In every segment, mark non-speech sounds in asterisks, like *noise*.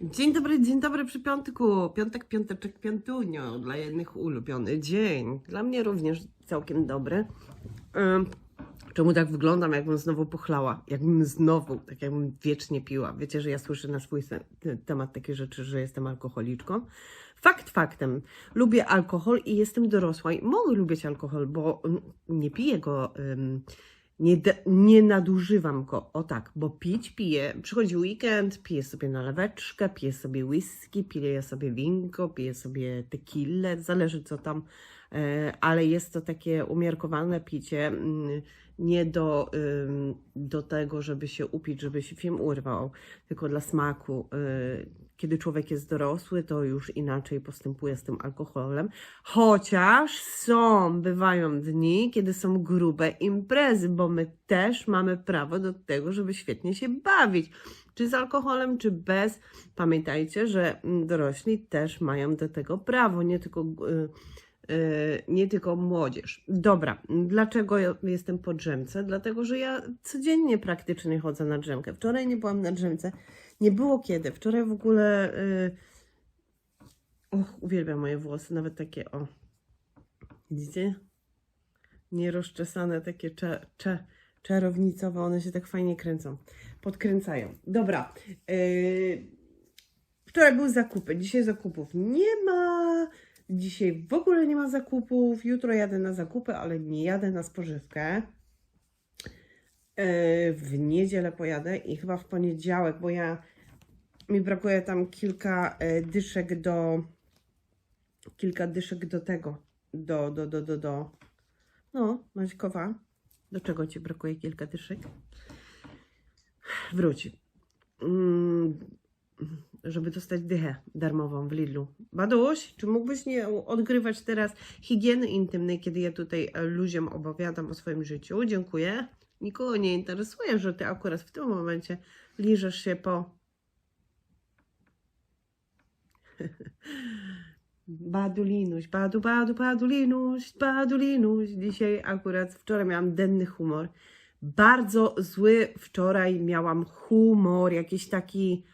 Dzień dobry, dzień dobry przy piątku. Piątek, piąteczek, piątunio. Dla jednych ulubiony dzień. Dla mnie również całkiem dobry. Czemu tak wyglądam, jakbym znowu pochlała? Jakbym znowu, tak jakbym wiecznie piła. Wiecie, że ja słyszę na swój temat takie rzeczy, że jestem alkoholiczką. Fakt faktem. Lubię alkohol i jestem dorosła i mogę lubić alkohol, bo mm, nie piję go... ym, nie, nie nadużywam go, o tak, bo pić piję. Przychodzi weekend, piję sobie naleweczkę, piję sobie whisky, piję sobie winko, piję sobie tequilę, zależy co tam, e, ale jest to takie umiarkowane picie, mm, nie do, do tego, żeby się upić, żeby się film urwał, tylko dla smaku. Kiedy człowiek jest dorosły, to już inaczej postępuje z tym alkoholem. Chociaż są, bywają dni, kiedy są grube imprezy, bo my też mamy prawo do tego, żeby świetnie się bawić. Czy z alkoholem, czy bez. Pamiętajcie, że mm, dorośli też mają do tego prawo, nie tylko, y, y, nie tylko młodzież. Dobra, dlaczego jestem po drzemce? Dlatego, że ja codziennie praktycznie chodzę na drzemkę. Wczoraj nie byłam na drzemce. Nie było kiedy. Wczoraj w ogóle. y, Och, uwielbiam moje włosy, nawet takie o. Widzicie? Nierozczesane, takie cze, cze, czarownicowe, one się tak fajnie kręcą. Podkręcają. Dobra. Yy, wczoraj były zakupy, dzisiaj zakupów nie ma. Dzisiaj w ogóle nie ma zakupów. Jutro jadę na zakupy, ale nie jadę na spożywkę. Yy, w niedzielę pojadę i chyba w poniedziałek, bo ja mi brakuje tam kilka e, dyszek do kilka dyszek do tego do, do, do, do, do no, Maćkowa do czego Ci brakuje kilka dyszek? Wróć mm, żeby dostać dychę darmową w Lidlu. Baduś, czy mógłbyś nie odgrywać teraz higieny intymnej, kiedy ja tutaj e, ludziom opowiadam o swoim życiu? Dziękuję. Nikogo nie interesuje, że ty akurat w tym momencie liżesz się po *laughs* Badulinuś, badu, badu, badulinuś, badulinuś. Dzisiaj akurat, wczoraj miałam denny humor. Bardzo zły wczoraj miałam humor, jakiś taki,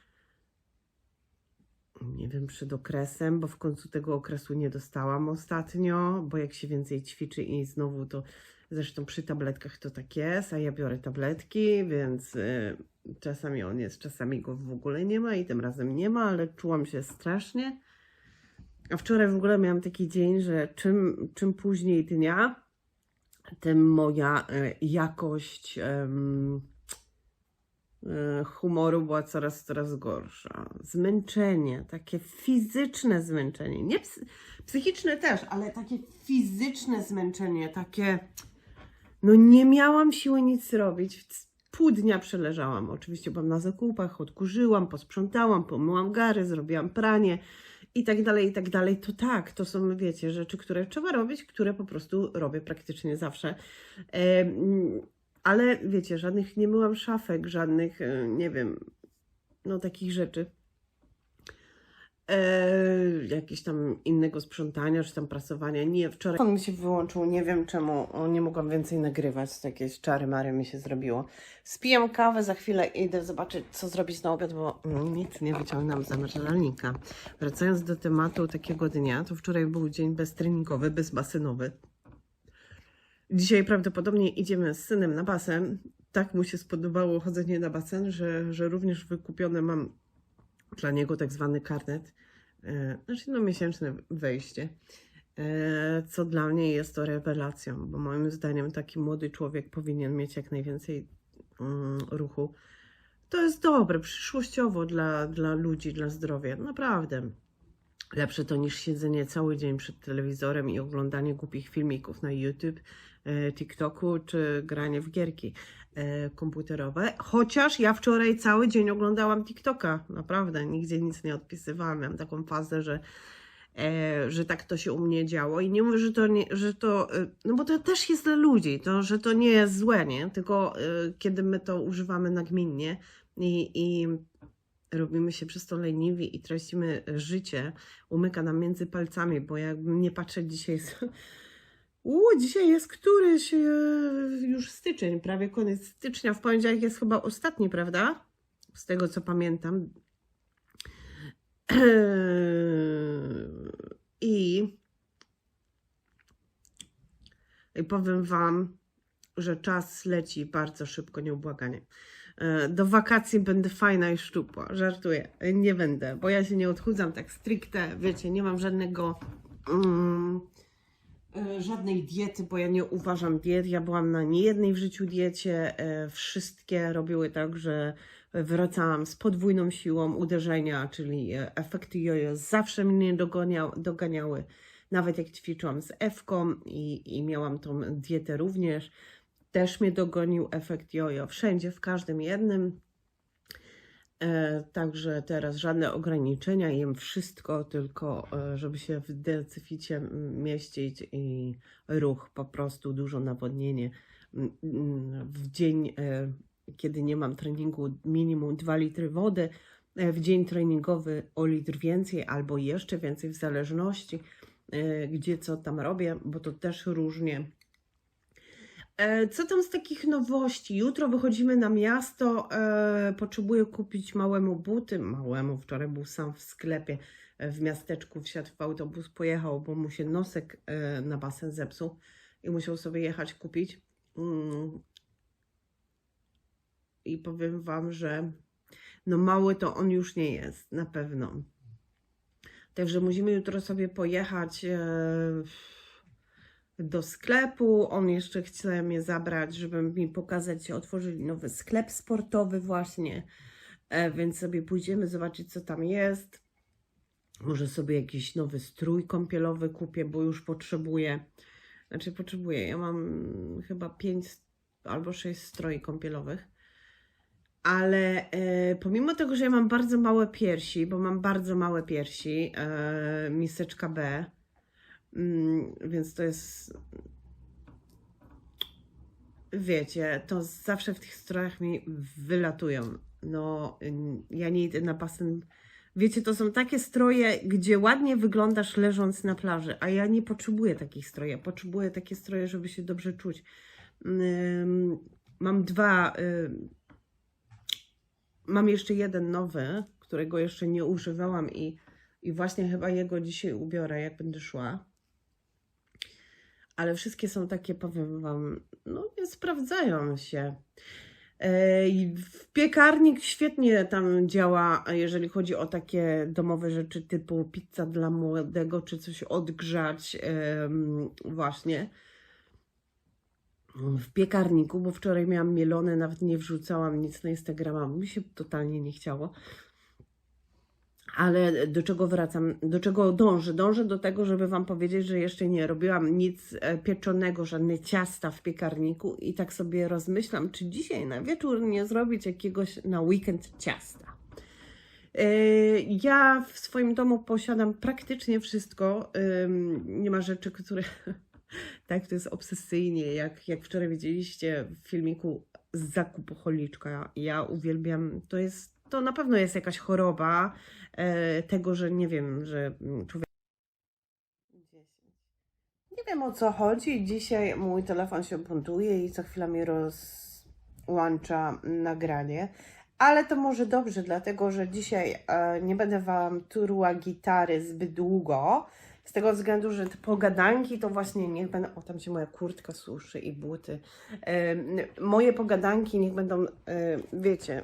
nie wiem, przed okresem, bo w końcu tego okresu nie dostałam ostatnio, bo jak się więcej ćwiczy i znowu to, zresztą przy tabletkach to tak jest, a ja biorę tabletki, więc y, czasami on jest, czasami go w ogóle nie ma i tym razem nie ma, ale czułam się strasznie. A wczoraj w ogóle miałam taki dzień, że czym, czym później dnia, tym moja e, jakość e, humoru była coraz, coraz gorsza. Zmęczenie, takie fizyczne zmęczenie, nie psy, psychiczne też, ale takie fizyczne zmęczenie, takie no nie miałam siły nic robić. Pół dnia przeleżałam. Oczywiście byłam na zakupach, odkurzyłam, posprzątałam, pomyłam gary, zrobiłam pranie i tak dalej, i tak dalej. To tak, to są, wiecie, rzeczy, które trzeba robić, które po prostu robię praktycznie zawsze. Ale wiecie, żadnych nie myłam szafek, żadnych, e, nie wiem, no takich rzeczy. E, jakieś tam innego sprzątania, czy tam prasowania. Nie, wczoraj on mi się wyłączył, nie wiem czemu, nie mogłam więcej nagrywać, jakieś czary mary mi się zrobiło. Spijam kawę, za chwilę idę zobaczyć, co zrobić na obiad, bo nic nie wyciągnęłam z zamrażalnika. Wracając do tematu takiego dnia, to wczoraj był dzień beztreningowy, bezbasenowy. Dzisiaj prawdopodobnie idziemy z synem na basen. Tak mu się spodobało chodzenie na basen, że, że również wykupione mam dla niego tak zwany karnet, e, znaczy no miesięczne wejście, e, co dla mnie jest to rewelacją, bo moim zdaniem taki młody człowiek powinien mieć jak najwięcej mm, ruchu. To jest dobre, przyszłościowo dla, dla ludzi, dla zdrowia, naprawdę. Lepsze to niż siedzenie cały dzień przed telewizorem i oglądanie głupich filmików na YouTube, TikToku czy granie w gierki e, komputerowe. Chociaż ja wczoraj cały dzień oglądałam TikToka, naprawdę, nigdzie nic nie odpisywałam. Miałam taką fazę, że, e, że tak to się u mnie działo. I nie mówię, że to, nie, że to e, no bo to też jest dla ludzi, to, że to nie jest złe, nie? Tylko e, kiedy my to używamy nagminnie i, i robimy się przez to leniwi i tracimy życie, umyka nam między palcami, bo jakbym nie patrzeć dzisiaj *laughs* Uuu, dzisiaj jest któryś e, już styczeń, prawie koniec stycznia. W poniedziałek jest chyba ostatni, prawda? Z tego co pamiętam. *clears throat* I, I powiem Wam, że czas leci bardzo szybko, nieubłaganie. E, Do wakacji będę fajna i szczupła. Żartuję. Nie będę, bo ja się nie odchudzam tak stricte. Wiecie, nie mam żadnego. Mm, żadnej diety, bo ja nie uważam diet. Ja byłam na niejednej w życiu diecie. E, Wszystkie robiły tak, że wracałam z podwójną siłą uderzenia, czyli e, efekty jojo zawsze mnie dogoniał, doganiały. Nawet jak ćwiczyłam z Ewką i, i miałam tą dietę również, też mnie dogonił efekt jojo. Wszędzie, w każdym jednym. E, także teraz żadne ograniczenia, jem wszystko, tylko e, żeby się w decyficie mieścić i ruch, po prostu dużo nawodnienie. W dzień, e, kiedy nie mam treningu, minimum 2 litry wody, w dzień treningowy o litr więcej albo jeszcze więcej, w zależności gdzie co tam robię, bo to też różnie. E, Co tam z takich nowości? Jutro wychodzimy na miasto. E, potrzebuję kupić małemu buty. Małemu, wczoraj był sam w sklepie e, w miasteczku, wsiadł w autobus, pojechał, bo mu się nosek na basen zepsuł i musiał sobie jechać kupić. Mm. I powiem Wam, że no mały to on już nie jest, na pewno. Także musimy jutro sobie pojechać. Do sklepu. On jeszcze chce mnie zabrać, żeby mi pokazać, że otworzyli nowy sklep sportowy właśnie. E, więc sobie pójdziemy zobaczyć, co tam jest. Może sobie jakiś nowy strój kąpielowy kupię, bo już potrzebuję. Znaczy potrzebuję. Ja mam chyba pięć albo sześć stroi kąpielowych. Ale e, pomimo tego, że ja mam bardzo małe piersi, bo mam bardzo małe piersi, e, miseczka B, więc to jest. Wiecie, to zawsze w tych strojach mi wylatują. No, ja nie idę na basen. Wiecie, to są takie stroje, gdzie ładnie wyglądasz leżąc na plaży, a ja nie potrzebuję takich strojów. Potrzebuję takie stroje, żeby się dobrze czuć. Mam dwa. mam jeszcze jeden nowy, którego jeszcze nie używałam i, i właśnie chyba jego dzisiaj ubiorę, jak będę szła ale wszystkie są takie, powiem Wam, no nie sprawdzają się. E, w Piekarnik świetnie tam działa, jeżeli chodzi o takie domowe rzeczy typu pizza dla młodego, czy coś odgrzać, właśnie. W piekarniku, bo wczoraj miałam mielone, nawet nie wrzucałam nic na Instagrama, mi się totalnie nie chciało. Ale do czego wracam, do czego dążę? Dążę do tego, żeby Wam powiedzieć, że jeszcze nie robiłam nic e, pieczonego, żadne ciasta w piekarniku i tak sobie rozmyślam, czy dzisiaj na wieczór nie zrobić jakiegoś na weekend ciasta. E, Ja w swoim domu posiadam praktycznie wszystko. Nie ma rzeczy, które *laughs* tak to jest obsesyjnie, jak, jak wczoraj widzieliście w filmiku z zakupocholiczka. Ja uwielbiam, to jest, to na pewno jest jakaś choroba e, tego, że nie wiem, że człowiek. Nie wiem o co chodzi. Dzisiaj mój telefon się buntuje i co chwila mi rozłącza nagranie. Ale to może dobrze, dlatego że dzisiaj e, nie będę Wam turła gitary zbyt długo. Z tego względu, że te pogadanki to właśnie niech będą. O, tam się moja kurtka suszy i buty. Moje pogadanki niech będą, wiecie,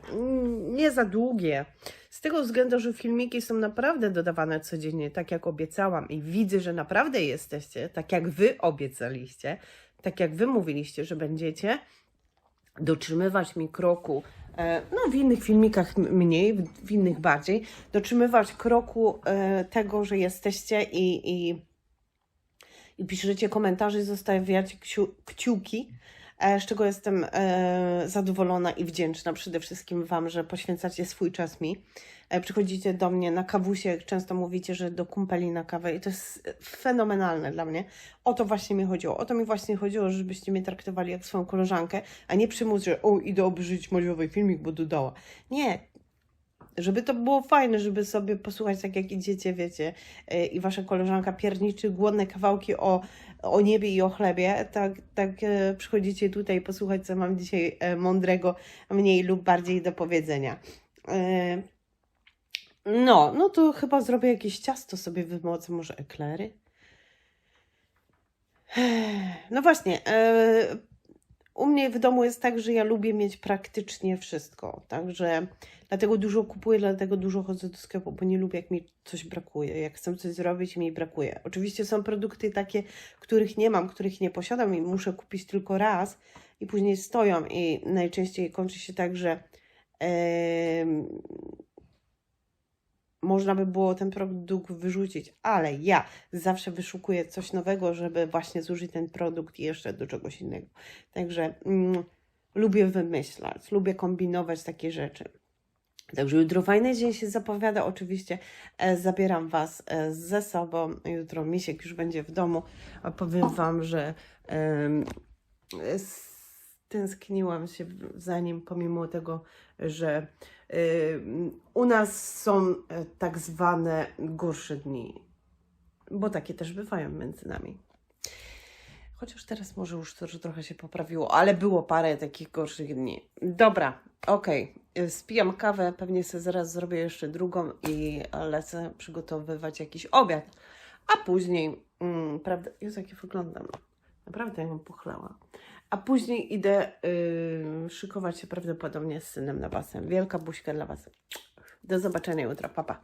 nie za długie. Z tego względu, że filmiki są naprawdę dodawane codziennie, tak jak obiecałam, i widzę, że naprawdę jesteście, tak jak Wy obiecaliście, tak jak Wy mówiliście, że będziecie dotrzymywać mi kroku, no w innych filmikach mniej, w, innych bardziej, dotrzymywać kroku e, tego, że jesteście i, i, i piszecie komentarze, i zostawiacie kciu, kciuki, e, z czego jestem e, zadowolona i wdzięczna przede wszystkim Wam, że poświęcacie swój czas mi. E, przychodzicie do mnie na kawusie, często mówicie, że do kumpeli na kawę i to jest fenomenalne dla mnie. O to właśnie mi chodziło. O to mi właśnie chodziło, żebyście mnie traktowali jak swoją koleżankę, a nie przymus, że o, idę obejrzeć Madziowej filmik, bo dodała. Nie. Żeby to było fajne, żeby sobie posłuchać tak jak idziecie, wiecie, i wasza koleżanka pierniczy głodne kawałki o, o niebie i o chlebie, tak, tak yy, przychodzicie tutaj posłuchać, co mam dzisiaj yy, mądrego, mniej lub bardziej do powiedzenia. Yy, No, no to chyba zrobię jakieś ciasto sobie wymocę, może eklery. No właśnie, e, u mnie w domu jest tak, że ja lubię mieć praktycznie wszystko, także dlatego dużo kupuję, dlatego dużo chodzę do sklepu, bo nie lubię jak mi coś brakuje, jak chcę coś zrobić i mi brakuje. Oczywiście są produkty takie, których nie mam, których nie posiadam i muszę kupić tylko raz i później stoją i najczęściej kończy się tak, że em, można by było ten produkt wyrzucić, ale ja zawsze wyszukuję coś nowego, żeby właśnie zużyć ten produkt jeszcze do czegoś innego. Także mm, lubię wymyślać, lubię kombinować takie rzeczy. Także jutro fajny dzień się zapowiada. Oczywiście e, zabieram Was e, ze sobą. Jutro Misiek już będzie w domu. A powiem Wam, że em, stęskniłam się za nim, pomimo tego, że y, u nas są e, tak zwane gorsze dni. Bo takie też bywają między nami. Chociaż teraz może już to, że trochę się poprawiło, ale było parę takich gorszych dni. Dobra, okej. Y, Spijam kawę, pewnie sobie zaraz zrobię jeszcze drugą i lecę przygotowywać jakiś obiad. A później, mm, prawda, Jezu, jak ja wyglądam. Naprawdę ją pochlała. A później idę y, szykować się prawdopodobnie z synem na basen. Wielka buźka dla Was. Do zobaczenia jutro. Pa, pa.